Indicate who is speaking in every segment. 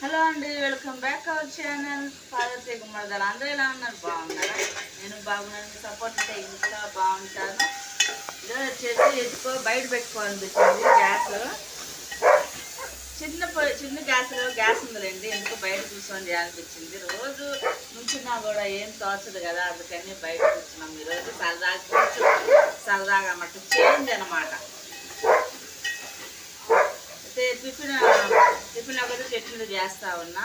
Speaker 1: Hello అండి welcome back our channel. Parvathi గుమ్మడిదాలు అందరూ ఎలా ఉన్నారు? బాగున్నారా? నేను బాగున్నాను. సపోర్ట్ ఉంటే ఇంకా బాగుంటాను. ఇదో వచ్చేసి ఎత్తుకో బయట పెట్టుకోవాలనిపించింది గ్యాస్లో చిన్న చిన్న గ్యాస్లో గ్యాస్ ఉందిలేండి. ఎందుకు బయట కూర్చొని అనిపించింది. రోజు నుంచున్నా కూడా ఏం తోచదు కదా అందుకని బయట కూర్చున్నాం ఈరోజు. సరదాగా కూర్చో సరదాగా అన్నమాట చేంజ్ అనమాట అయితే టిఫిన్ టిఫిన్ ఒకటి చేస్తా ఉన్నా.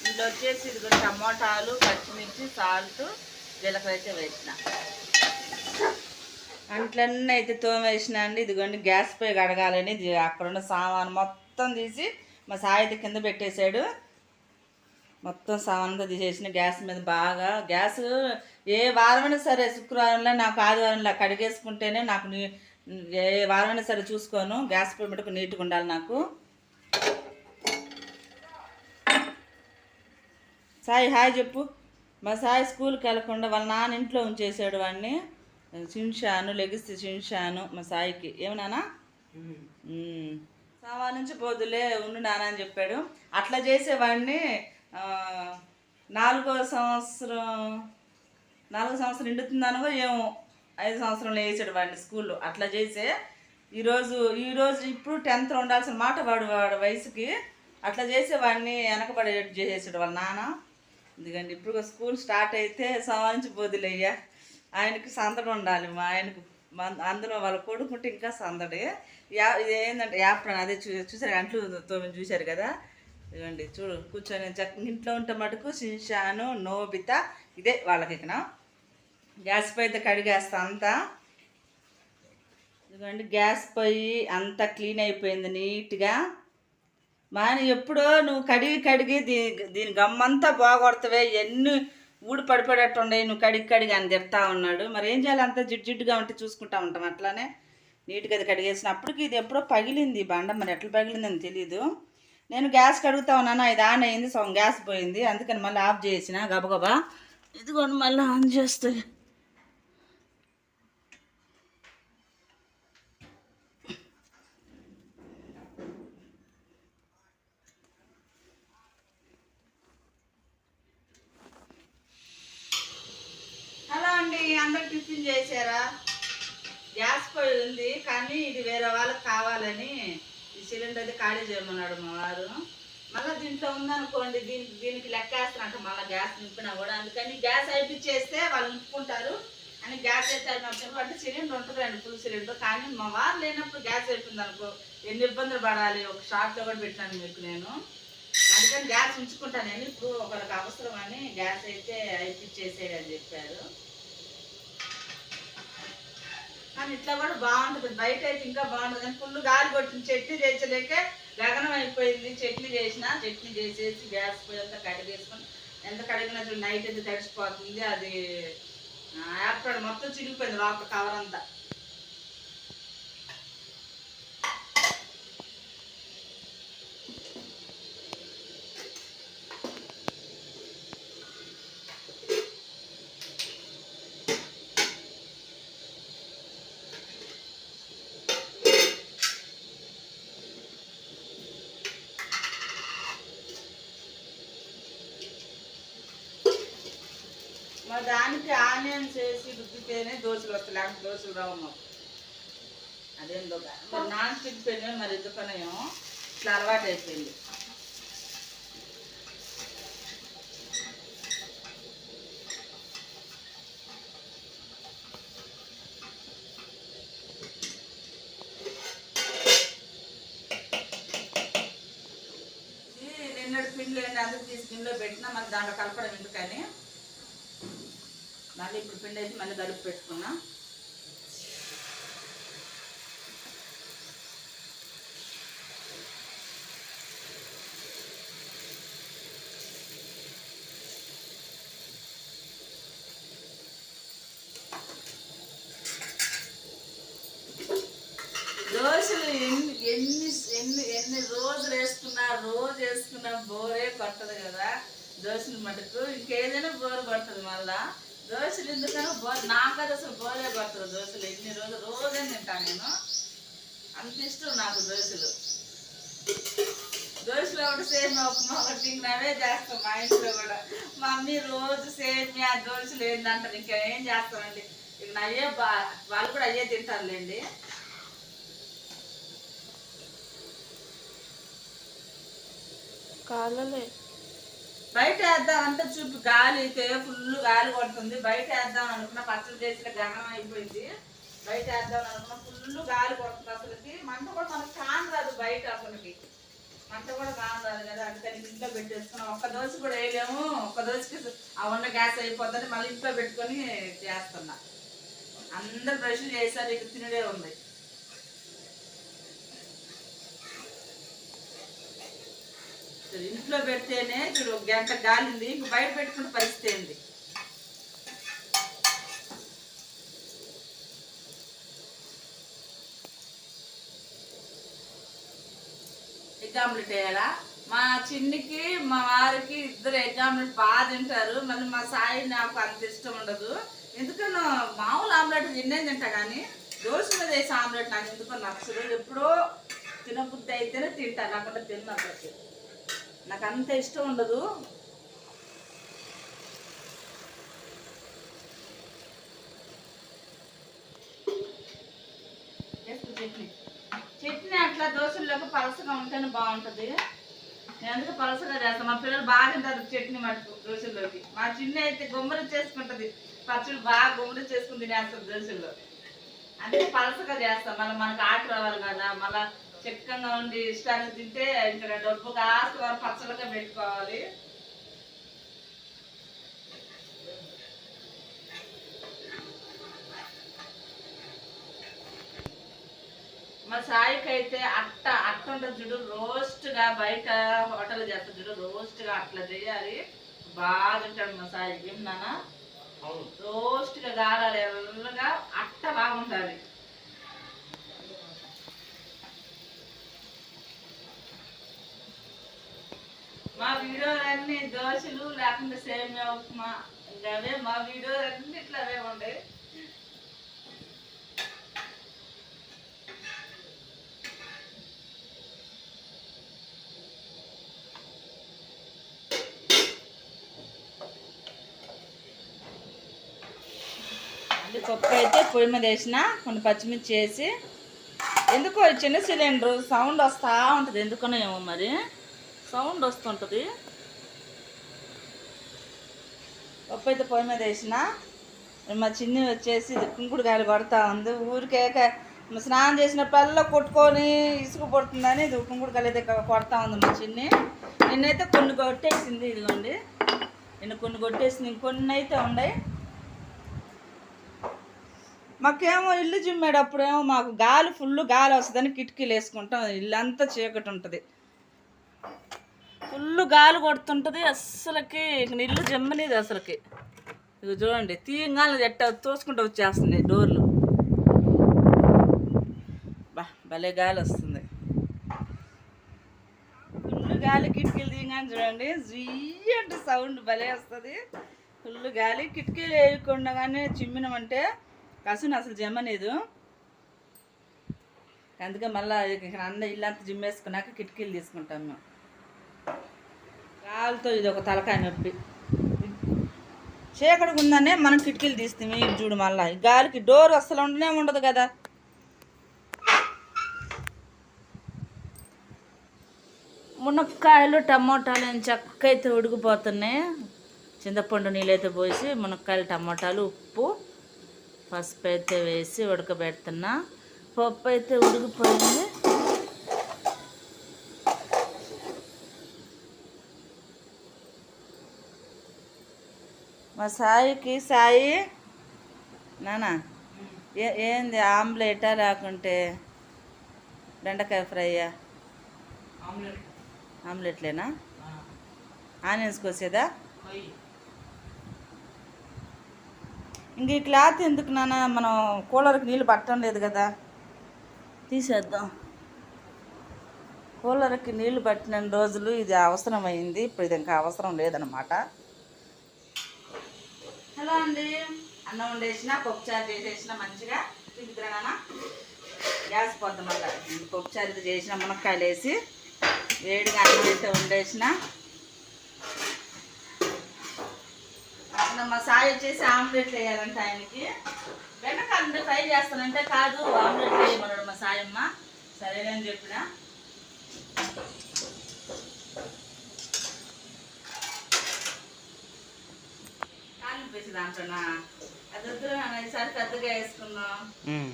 Speaker 1: ఇందులో వచ్చేసి ఇది కూడా టమోటాలు పచ్చిమిర్చి సాల్ట్ జీలకర్ర అయితే వేసిన. అంట్లన్నీ అయితే తోమేసిన అండి. ఇదిగోండి గ్యాస్ పోయి కడగాలని. అక్కడున్న సామాను మొత్తం తీసి మా సాయి అయితే కింద పెట్టేశాడు. మొత్తం సామాన్గా తీసేసిన గ్యాస్ మీద బాగా గ్యాస్ ఏ వారమైనా సరే శుక్రవారంలో నాకు ఆదివారంలో కడిగేసుకుంటేనే నాకు నీ ఏ వారమైనా సరే చూసుకోను. గ్యాస్ పొయ్యి మటుకు నీట్గా ఉండాలి నాకు. సాయి హాయ్ చెప్పు. మా సాయి స్కూల్కి వెళ్ళకుండా వాళ్ళ నాన్న ఇంట్లో ఉంచేసాడు వాడిని. షిన్షాను లెగిస్తే షిన్షాను మా సాయికి. ఏమన్నానా సావా నుంచి పోదులే ఉండు నాన్న అని చెప్పాడు. అట్లా చేసేవాడిని నాలుగో సంవత్సరం నాలుగో సంవత్సరం నిండుతుందనగో ఏమో ఐదు సంవత్సరంలో వేసాడు వాడిని స్కూల్లో. అట్లా చేసే ఈరోజు ఈరోజు ఇప్పుడు టెన్త్లో ఉండాల్సిన మాట వాడు వాడు వయసుకి అట్లా చేసేవాడిని వెనకబడే చేసేసాడు వాళ్ళ నాన్న. ఎందుకంటే ఇప్పుడు స్కూల్ స్టార్ట్ అయితే సంవత్సరం పోదులయ్యా ఆయనకి సందడి ఉండాలి మా ఆయనకు. అందులో వాళ్ళ కొడుకుంటే ఇంకా సందడి. యా ఇది ఏంటంటే యాప్రాన్ అదే చూ చూసారు అంట్లు తోమి చూశారు కదా? ఇదిగోండి చూడు కూర్చొని ఇంట్లో ఉంటే మటుకు షిన్షాను నోబిత ఇదే వాళ్ళకి ఇక్కడ. గ్యాస్ పొయ్యి అయితే కడిగేస్తా అంతా. ఇదిగోండి గ్యాస్ పొయ్యి అంతా క్లీన్ అయిపోయింది నీట్గా. మా ఎప్పుడో నువ్వు కడిగి కడిగి దీని దీని గమ్మంతా బాగొడతావే ఎన్ని ఊడి పడిపడేట్టు ఉండవు నువ్వు కడిగి కడిగి అని చెప్తా ఉన్నాడు. మరి ఏం చేయాలి? అంత జిడ్డు జిడ్డుగా ఉంటే చూసుకుంటా ఉంటాం అట్లానే. నీట్గా అది కడిగేసినప్పటికి ఇది ఎప్పుడో పగిలింది బండ. మరి ఎట్లా పగిలిందని తెలియదు నేను గ్యాస్ కడుగుతా ఉన్నాను ఇది ఆన్ అయింది సగం గ్యాస్ పోయింది. అందుకని మళ్ళీ ఆఫ్ చేసిన గబగబా. ఇదిగోండి మళ్ళీ ఆన్ చేస్తే. హలో అండి అందరు టిఫిన్ చేశారా? గ్యాస్ పొయ్యి ఉంది కానీ ఇది వేరే వాళ్ళకి కావాలని సిలిండర్ అయితే ఖాళీ చేయమన్నాడు మా వారు. మళ్ళీ దీంట్లో ఉందనుకోండి దీనికి దీనికి లెక్కేస్తున్నట్టు మళ్ళీ గ్యాస్ నింపినా కూడా. అందుకని గ్యాస్ అయిపించేస్తే వాళ్ళు నింపుకుంటారు. అని గ్యాస్ అయితే అంటే సిలిండర్ ఉంటుందండి ఫుల్ సిలిండర్. కానీ మా వారు లేనప్పుడు గ్యాస్ అయిపోయింది అనుకో ఎన్ని ఇబ్బందులు పడాలి? ఒక షాప్లో కూడా పెట్టాను మీకు నేను. అందుకని గ్యాస్ ఉంచుకుంటాను ఇప్పుడు ఒకరికి అవసరం అని గ్యాస్ అయితే అయిపించేసేయని చెప్పారు. కానీ ఇట్లా కూడా బాగుంటుంది. బయట అయితే ఇంకా బాగుంటుంది. కానీ ఫుల్ గాలి కొట్టింది చట్నీ చేసలేక గగనం అయిపోయింది. చట్నీ చేసిన చట్నీ చేసేసి గ్యాస్ పోయి అంతా కడిగేసుకొని ఎంత కడిగినా నైట్ అయితే తడిచిపోతుంది అది యాప్రాడ్ మొత్తం చిరిగిపోయింది లోపల కవర్ అంతా. మరి దానికి ఆనియన్స్ వేసి రుద్దితేనే దోశలు వస్తాయి లేకపోతే దోశలు రావు మాకు. అదేందో మరి నాన్ స్టిక్ పెన్ మరి ఎందుకనేమో ఇట్లా అలవాటు అయిపోయింది. నిన్నటి పిండి లేని అందుకు తీసి గిన్నెలో పెట్టినా మరి దాంట్లో కలపడం ఎందుకని? మళ్ళీ ఇప్పుడు పిండి వేసి మళ్ళీ కలిపి పెట్టుకున్నా. దోశలు ఎన్ని ఎన్ని ఎన్ని ఎన్ని రోజులు వేసుకున్నా రోజు వేసుకున్నా బోరే కొట్టదు కదా. దోశలు మటుకు ఇంకేదైనా బోర్ కొట్టదు మళ్ళా. దోశలు ఎందుకనో బో నాకైతే అసలు బోరే పడుతుంది దోశలు. ఎన్ని రోజులు రోజే తింటాను నేను. అంత ఇష్టం నాకు దోశలు. దోశలో ఒకటి సేమ్ ఉప్మా ఒకటి ఇంక అవే చేస్తాం మా ఇంట్లో కూడా. మా మమ్మీ రోజు సేమియా దోశలు ఏందంటారు ఇంకా ఏం చేస్తామండి ఇక నా బా వాళ్ళు కూడా అయ్యే తింటారులేండి.
Speaker 2: కాలలే
Speaker 1: బయట వేద్దామంటే చూపి గాలి అయితే ఫుల్ గాలి కొడుతుంది. బయట వేద్దాం అనుకున్న పచ్చడి చేసిన గహనం అయిపోయింది. బయట వేద్దాం అనుకున్న ఫుల్ గాలి కొడుతుంది అసలుకి. మంట కూడా మనకు కాని రాదు బయట అసలుకి. మంట కూడా కాని రాదు కదా అందుకని ఇంట్లో పెట్టేసుకున్నాం. ఒక్క దోశ కూడా వేయలేము. ఒక్క దోశకి ఆ వంట గ్యాస్ అయిపోతుంది. మళ్ళీ ఇంట్లో పెట్టుకొని చేస్తున్నా. అందరు బ్రష్లు చేశారు ఇక తినడే ఉంది. వస్తుంది ఇంట్లో పెడితేనే చూడు ఒక గంట గాలింది ఇంక బయట పెట్టుకున్న పరిస్థితి ఏంది? ఎగ్ ఆమ్లెట్ వేయాలా మా చిన్నికి మా వారికి ఇద్దరు ఎగ్ ఆమ్లెట్ బాగా తింటారు. మళ్ళీ మా సాయి నాకు అంత ఇష్టం ఉండదు. ఎందుకన్నా మామూలు ఆమ్లెట్ తిన్నే తింటా కానీ దోశ మీద వేసే ఆమ్లెట్ నాకు ఎందుకో నచ్చదు. ఎప్పుడో తినబుద్ధి అయితేనే తింటా. నాకుండా తిన్న నాకు అంత ఇష్టం ఉండదు. చట్నీ. చట్నీ అట్లా దోశల్లోకి పలసగా ఉంటేనే బాగుంటుంది. నేను అందుకే పలసగా చేస్తాను మా పిల్లలు బాగా తింటారు చట్నీ మటుకు దోశల్లోకి. మా చిన్న అయితే గుమ్మరి చేసుకుంటుంది. పచ్చళ్ళు బాగా గుమ్మరి చేసుకుని తినేస్తారు దోశల్లో. అందుకే పలసగా చేస్తాం. మళ్ళీ మనకు ఆట రావాలి కదా మళ్ళీ చిక్కగా ఉండి ఇష్టానికి తింటే ఇంకా డబ్బు కాస్త మనం పచ్చళ్ళగా పెట్టుకోవాలి. మా సాయికి అయితే అట్ట అట్ట ఉంటుంది చూడు రోస్ట్గా బయట హోటల్ చేస్తారు చూడు రోస్ట్గా అట్లా చేయాలి. బాగా తింటాడు మా సాయి ఏం నాన్న? రోస్ట్గా గారాలి ఎర్రగా అట్ట బాగుంటుంది వీడియోలన్నీ దోశలు లేకుండా సేమియా ఉప్మా అవే మా వీడియోలు అన్నిట్లో అవే ఉంటాయి పప్పు అయితే పొయ్యి మీద వేసిన కొన్ని పచ్చిమిర్చి వేసి ఎందుకో చిన్న సిలిండర్ సౌండ్ వస్తూ ఉంటుంది ఎందుకనో ఏమో మరి. సౌండ్ వస్తుంటుంది. పప్పు అయితే పొయ్యి మీద వేసిన మా చిన్ని వచ్చేసి ఇది కుంకుడు కాయలు కొడతా ఉంది. ఊరికే స్నానం స్నానం చేసినప్పుడల్లా కొట్టుకొని ఇసుక పడుతుందని ఇది కుంకుడు కాయలు అయితే కొడతా ఉంది మా చిన్ని. నిన్నైతే కొన్ని కొట్టేసింది ఇదిగోండి. నిన్న కొన్ని కొట్టేసింది ఇంకొన్ని అయితే ఉన్నాయి. మాకేమో ఇల్లు చిమ్మేటప్పుడేమో మాకు గాలి ఫుల్ గాలి వస్తుందని కిటికీలు వేసుకుంటాం. ఇల్లు అంతా చీకటి ఉంటుంది. ఫుల్ గాలి కొడుతుంటుంది. అస్సలకి నీళ్ళు జమ్మనేది అసలుకి ఇది చూడండి తీయంగానే ఎట్ట తోసుకుంటూ వచ్చేస్తుంది డోర్లు. బా భలే గాలి వస్తుంది. ఫుల్ గాలి కిటికీలు తీయగానే చూడండి జీయంటే సౌండ్ భలే వస్తుంది. ఫుల్ గాలి కిటికీలు వేయకుండా కానీ చిమ్మినామంటే కసును అసలు జమ్మనేదు. అందుకే మళ్ళీ ఇక్కడ అంద ఇల్లంతా జిమ్మేసుకున్నాక కిటికీలు తీసుకుంటాం మేము. కాలుతో ఇది ఒక తలకాయ నొప్పి. చీకటిగా ఉందనే మనం కిటికీలు తీస్తాం ఇది చూడు మళ్ళీ. గాలికి డోర్ అసలు ఉండనే ఉండదు కదా. మునక్కాయలు టమోటాలు అని చక్క అయితే ఉడికిపోతున్నాయి చింతపండు నీళ్ళైతే పోసి మునక్కాయలు టమోటాలు ఉప్పు పసుపు అయితే వేసి ఉడకబెడుతున్నా. పప్పు అయితే ఉడికిపోయింది. మా సాయికి సాయి నానా ఏ ఏంది ఆమ్లెటా లేకుంటే బెండకాయ ఫ్రైయా? ఆమ్లెట్లేనా? ఆనియన్స్ కోసేదా? ఇంక ఈ క్లాత్ ఎందుకు నాన్న మనం కూలర్కి నీళ్ళు పట్టడం లేదు కదా? తీసేద్దాం. కూలర్కి నీళ్ళు పట్టిన రోజులు ఇది అవసరమైంది ఇప్పుడు ఇది ఇంకా అవసరం లేదనమాట హలో అండి. అన్నం వండేసిన పప్పుచారు చేసేసిన మంచిగా. తిరుగుతున్నా గ్యాస్ పోద్ది మళ్ళీ పప్పుచారు చేసిన మునక్కాయలు వేసి వేడిగా అన్నం అయితే వండేసిన. అసలు మా సాయి వచ్చేసి ఆమ్లెట్ వేయాలంటే ఆయనకి. వెనకాలంటే ఫ్రై చేస్తానంటే కాదు ఆమ్లెట్ వేయమన్నాడు మా సాయమ్మ. సరేనని చెప్పిన కాళ్ళు వేసి దాంట్లోనా అది వద్దు నాన్న ఈసారి పెద్దగా వేసుకుందాం.
Speaker 2: ఉమ్.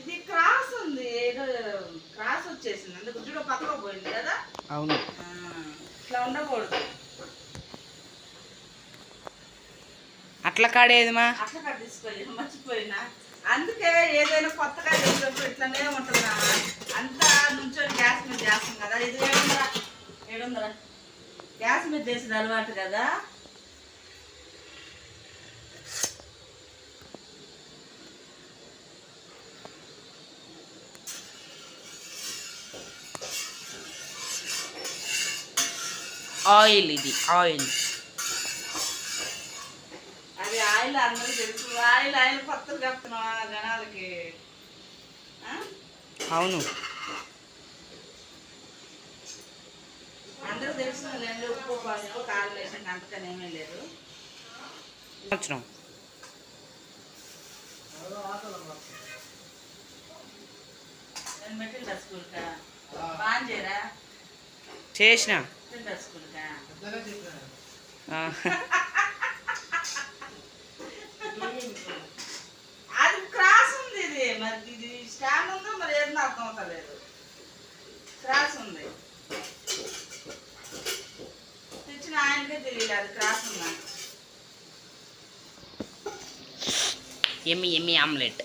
Speaker 1: ఇది క్రాస్ ఉంది ఏదో క్రాస్ వచ్చేసింది. అందుకు చూడ పక్కకు పోయింది కదా?
Speaker 2: అవును.
Speaker 1: ఇట్లా ఉండకూడదు.
Speaker 2: అట్ల కాడేదిమా?
Speaker 1: అట్లా కట్టించుకోవాలి మర్చిపోయినా. అందుకే ఏదైనా కొత్తగా చేసినప్పుడు ఇట్లానే ఉంటుందా అంతా నుంచొని గ్యాస్ మీద చేస్తాం కదా. ఇది ఏడుందరా? ఏడుందరా? గ్యాస్ మీద చేసేది అలవాటు కదా?
Speaker 2: ఆయిల్ ఇది ఆయిల్.
Speaker 1: అది ఆయిల్ అందరూ తెలుసు. ఆయిల్ ఆయిల్ జనాలకి?
Speaker 2: అవును.
Speaker 1: అందరూ తెలిసిన లేండి ఉప్పు పసుపు కారం వేసిన అంతకని ఏమీ లేదు.
Speaker 2: సంవత్సరం.
Speaker 1: నేను పెట్టిందా స్కూల్కా బాగా చేయరా?
Speaker 2: చేసిన.
Speaker 1: అది క్రాస్ ఉంది ఇది. మరి ఇది స్టాండ్ ఉందో? మరి ఏదో అర్థం అవుతలేదు. క్రాస్ ఉంది. తెచ్చిన ఆయనకే తెలియదు అది క్రాస్ ఉందా?
Speaker 2: ఎమ్మి ఎమ్మి ఆమ్లెట్.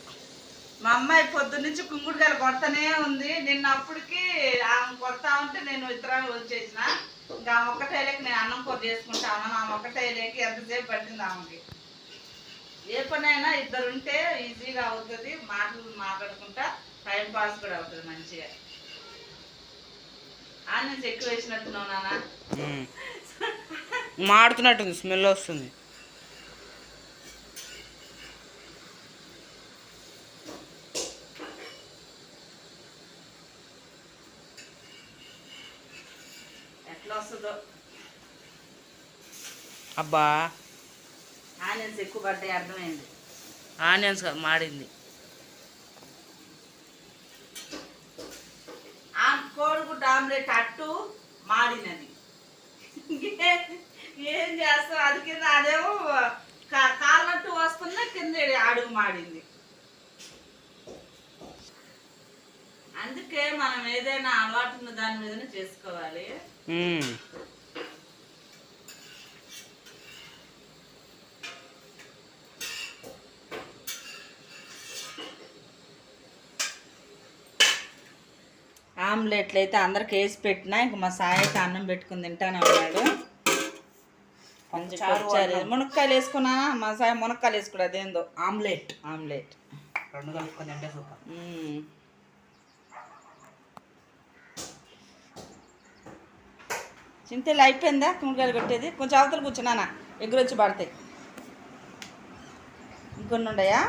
Speaker 1: మా అమ్మాయి పొద్దు నుంచి కుంగుడుకాయలు కొడతానే ఉంది. నిన్న అప్పటికి ఆమె కొడతా ఉంటే నేను ఇతరాలు వచ్చేసిన. ఇంకా ఆమె నేను అన్నం కూర చేసుకుంటాను ఆమె ఒక్కటైలేక ఎంతసేపు పట్టింది ఆమెకి? ఏ పనైనా ఇద్దరు ఉంటే ఈజీగా అవుతుంది మాటలు మాట్లాడుకుంటా టైం పాస్ కూడా అవుతుంది మంచిగా. ఆనియన్స్ ఎక్కువ వేసినట్టున్నావు నాన్న.
Speaker 2: మాడుతున్నట్టుంది స్మెల్ వస్తుంది.
Speaker 1: ఎట్లా వస్తుందో
Speaker 2: అబ్బా.
Speaker 1: ఆనియన్స్ ఎక్కువ పడ్డాయి అర్థమైంది.
Speaker 2: ఆనియన్స్ కాదు, మాడింది
Speaker 1: ఆ కోడిగుడ్డ ఆమ్లెట్ అట్టు మాడినది. ఏ- ఏం చేస్తాం? అది కింద అదేమో కాళ్ళట్టు వస్తున్నా కింద అడుగు మాడింది. అందుకే మనం ఏదైనా అలవాటు ఉన్న దాని మీదనే చేసుకోవాలి. ఆమ్లెట్లు అయితే అందరికి వేసి పెట్టినా ఇంక మా సాయికి అన్నం పెట్టుకుని తింటానే ఉన్నాడు. పప్పుచారు. మునక్కాయలు వేసుకున్నా మా సాయి మునక్కాయలు వేసుకున్నాడు అదేందో
Speaker 2: ఆమ్లెట్.
Speaker 1: ఆమ్లెట్.
Speaker 2: రెండు కలుపుకొని అంటే సూపర్.
Speaker 1: చింతలు అయిపోయిందా? కుంకాయలు కొట్టేది? కొంచెం అవతల కూర్చున్నానా ఎగ్గురొచ్చి పడతాయి. ఇంకొన్ని ఉన్నాయా?